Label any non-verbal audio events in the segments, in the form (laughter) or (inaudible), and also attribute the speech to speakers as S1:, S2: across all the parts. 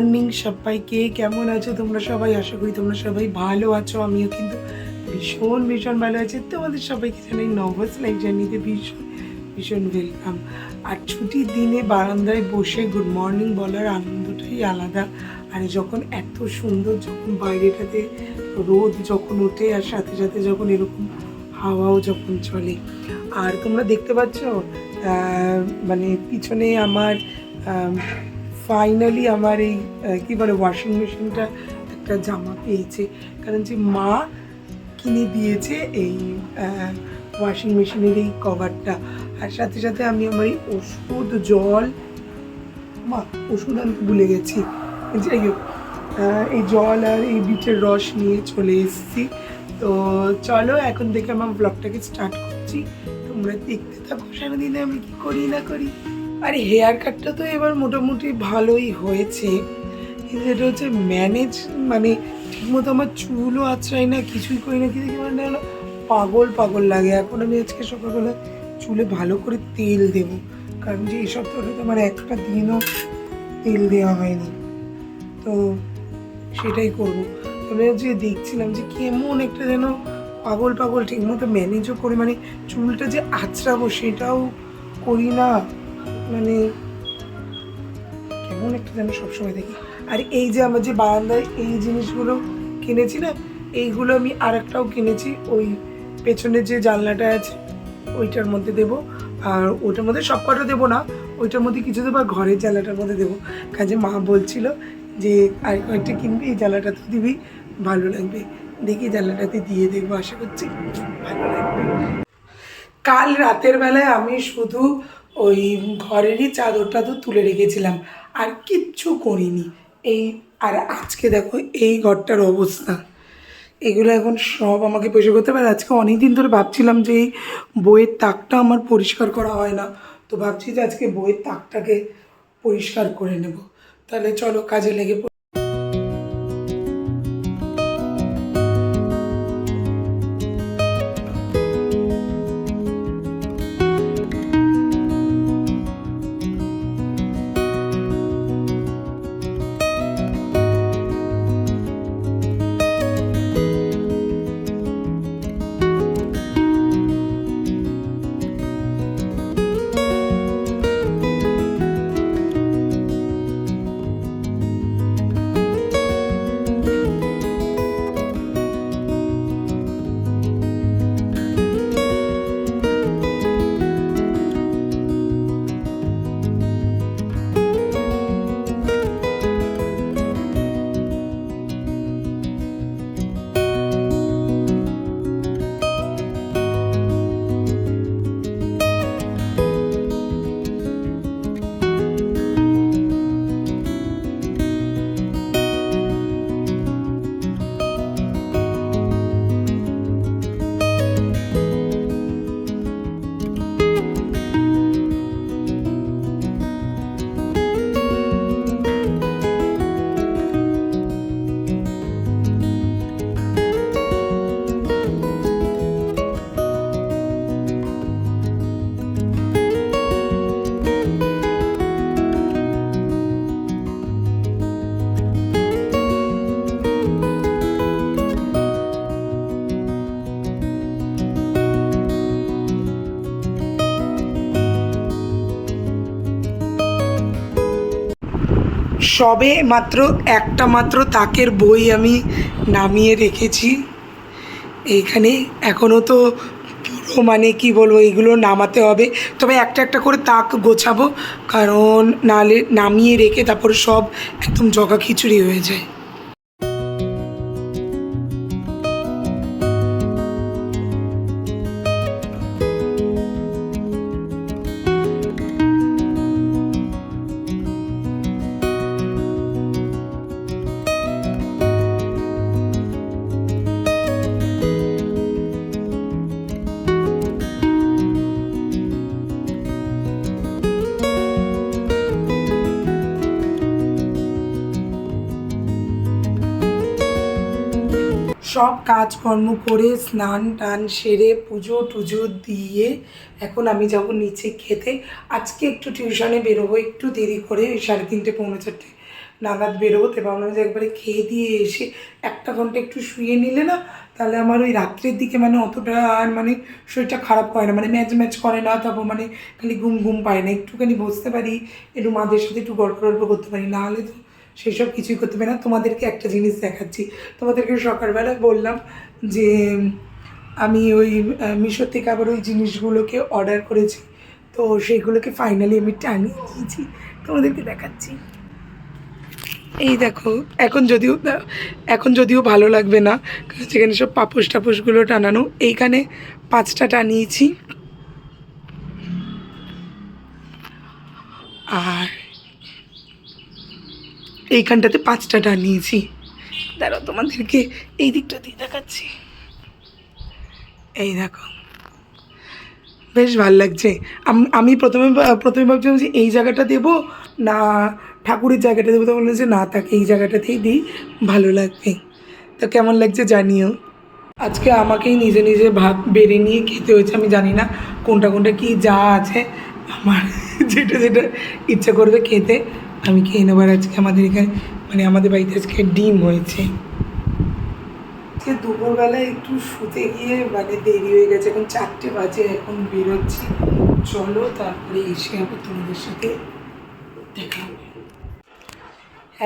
S1: Morning, সবাইকে কেমন আছো? তোমরা সবাই, আশা করি তোমরা সবাই ভালো আছো। আমিও কিন্তু ভীষণ ভীষণ ভালো আছি। তোমাদের সবাইকে জানাই নভস লাইফ জার্নিতে ভীষণ ভীষণ ওয়েলকাম আর ছুটির দিনে বারান্দায় বসে গুড মর্নিং বলার আনন্দটাই আলাদা। আর যখন এত সুন্দর, যখন বাইরেটাতে রোদ যখন ওঠে, আর সাথে সাথে যখন এরকম হাওয়াও যখন চলে। আর তোমরা দেখতে পাচ্ছ মানে পিছনে আমার ফাইনালি আমার এই কি বলে ওয়াশিং মেশিনটা একটা জামা পেয়েছে। কারণ যে মা কিনে দিয়েছে এই ওয়াশিং মেশিনের এই কভারটা আর সাথে সাথে আমি আমার এই ওষুধ, জল, মা, ওষুধ আনতে ভুলে গেছি। যাই হোক এই জল আর এই বিটের রস নিয়ে চলে এসেছি। তো চলো, এখন থেকে আমার ব্লগটাকে স্টার্ট করছি। তোমরা দেখতে থাকো, সারাদিনে আমি কি করি না করি। আর হেয়ার কাটটা তো এবার মোটামুটি ভালোই হয়েছে। কিন্তু এটা হচ্ছে ম্যানেজ মানে ঠিকমতো আমার চুলও আছড়াই না, কিছুই করি না কিন্তু মানে পাগল পাগল লাগে। এখন আমি আজকে সকালবেলা চুলে ভালো করে তেল দেবো। কারণ যে এই তো আমার একটা দিনও তেল দেওয়া হয়নি। তো সেটাই করব। তবে যে দেখছিলাম যে কেমন একটা যেন পাগল পাগল ঠিকমতো ম্যানেজও করে মানে চুলটা যে আঁচড়াবো সেটাও করি না। মানে কেমন একটা যেন সবসময় দেখি। আর এই যে আমার যে বারান্দায় এই জিনিসগুলো কিনেছি না, এইগুলো আমি আর একটাও কিনেছি, ওই পেছনের যে জানলাটা আছে, ওইটার মধ্যে দেবো। আর ওটার মধ্যে সব কটা দেবো না, ওইটার মধ্যে কিছু দেবো আর ঘরের জানলাটার মধ্যে দেবো। কাজে মা বলছিল যে, আর কয়েকটা কিনবি, এই জানলাটা তো দিবি, ভালো লাগবে। দেখি জানলাটাতে দিয়ে দেখব, আশা করছি ভালো লাগবে। কাল রাতের বেলায় আমি শুধু ওই ঘরেরই চাদরটা তো তুলে রেখেছিলাম, আর কিচ্ছু করিনি। এই, আর আজকে দেখো এই ঘরটার অবস্থা। এগুলো এখন সব আমাকে পরিষ্কার করতে পারে আজকে অনেক দিন ধরে ভাবছিলাম যে এই বইয়ের তাকটা আমার পরিষ্কার করা হয় না। তো ভাবছি যে আজকে বইয়ের তাকটাকে পরিষ্কার করে নেব। তাহলে চলো কাজে লেগে সবে মাত্র একটা মাত্র তাকের বই আমি নামিয়ে রেখেছি। এইখানে এখনও তো পুরো মানে কি বলব এগুলো নামাতে হবে। তবে একটা একটা করে তাক গোছাবো, কারণ নালে নামিয়ে রেখে তারপর সব একদম জগা খিচুড়ি হয়ে যায়। সব কাজকর্ম করে স্নান টান সেরে পুজো টুজো দিয়ে এখন আমি যাব নিচে খেতে। আজকে একটু টিউশনে বেরোবো, একটু দেরি করে সাড়ে তিনটে, পৌনে চারটে নাগাদ বেরোবো। তো ভাবলাম যে একবারে খেয়ে দিয়ে এসে একটা ঘণ্টা একটু শুয়ে নিলে না, তাহলে আমার ওই রাত্রের দিকে মানে অতটা আর মানে শরীরটা খারাপ হয় না। মানে ম্যাচ ম্যাচ করে না, তারপর মানে খালি ঘুম ঘুম পায় না। একটুখানি বসতে পারি, একটু মাদের সাথে একটু গল্প গল্প করতে পারি। না হলে তো সেসব কিছুই করতে পারি না। তোমাদেরকে একটা জিনিস দেখাচ্ছি। তোমাদেরকে সকালবেলা বললাম যে, আমি ওই মিশো থেকে আবার ওই জিনিসগুলোকে অর্ডার করেছি। তো সেইগুলোকে ফাইনালি আমি টানিয়ে দিয়েছি। তোমাদেরকে দেখাচ্ছি। এই দেখো, এখন যদিও এখন যদিও ভালো লাগবে না সেখানে সব পাপোশ টাপোশগুলো টানানো। এইখানে পাঁচটা টানিয়েছি। আর এইখানটাতে পাঁচটা ডাল নিয়েছি। দাঁড়াও, তোমাদেরকে এই দিকটা দিয়ে দেখাচ্ছি। এই দেখো। বেশ ভালো লাগছে। আম- প্রথমে প্রথমে ভাবছিলাম যে এই জায়গাটা দেবো, না ঠাকুরের জায়গাটা দেবো তো বলল যে না, তাকে এই জায়গাটাতেই দিই, ভালো লাগবে। তো কেমন লাগছে জানিও। আজকে আমাকেই নিজে নিজে ভাত বেড়ে নিয়ে খেতে হয়েছে, আমি জানি না কোনটা কোনটা কি যা আছে, আমার (laughs) যেটা যেটা ইচ্ছা করবে খেতে। আমি খেয়ে নেবার আজকে আমাদের এখানে মানে আমাদের বাড়িতে আজকে ডিম হয়েছে। আজকে দুপুরবেলা একটু শুতে গিয়ে মানে দেরি হয়ে গেছে, এখন চারটে বাজে, এখন বেরোচ্ছি। চলো তারপরে এসে আবার তোমাদের সাথে দেখা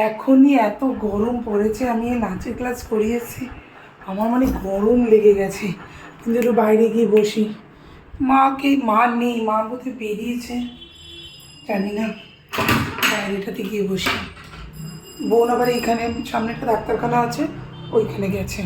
S1: এখনই এত গরম পড়েছে, আমি নাচের ক্লাস করিয়েছি। আমার মানে গরম লেগে গেছে। কিন্তু একটু বাইরে গিয়ে বসি। মাকে মা নেই, মা বোধহয় বেরিয়েছে। জানি না। বাইরেটাতে গিয়ে বসি। বোন আবার এইখানে সামনে একটা ডাক্তারখানা আছে ওইখানে গেছে।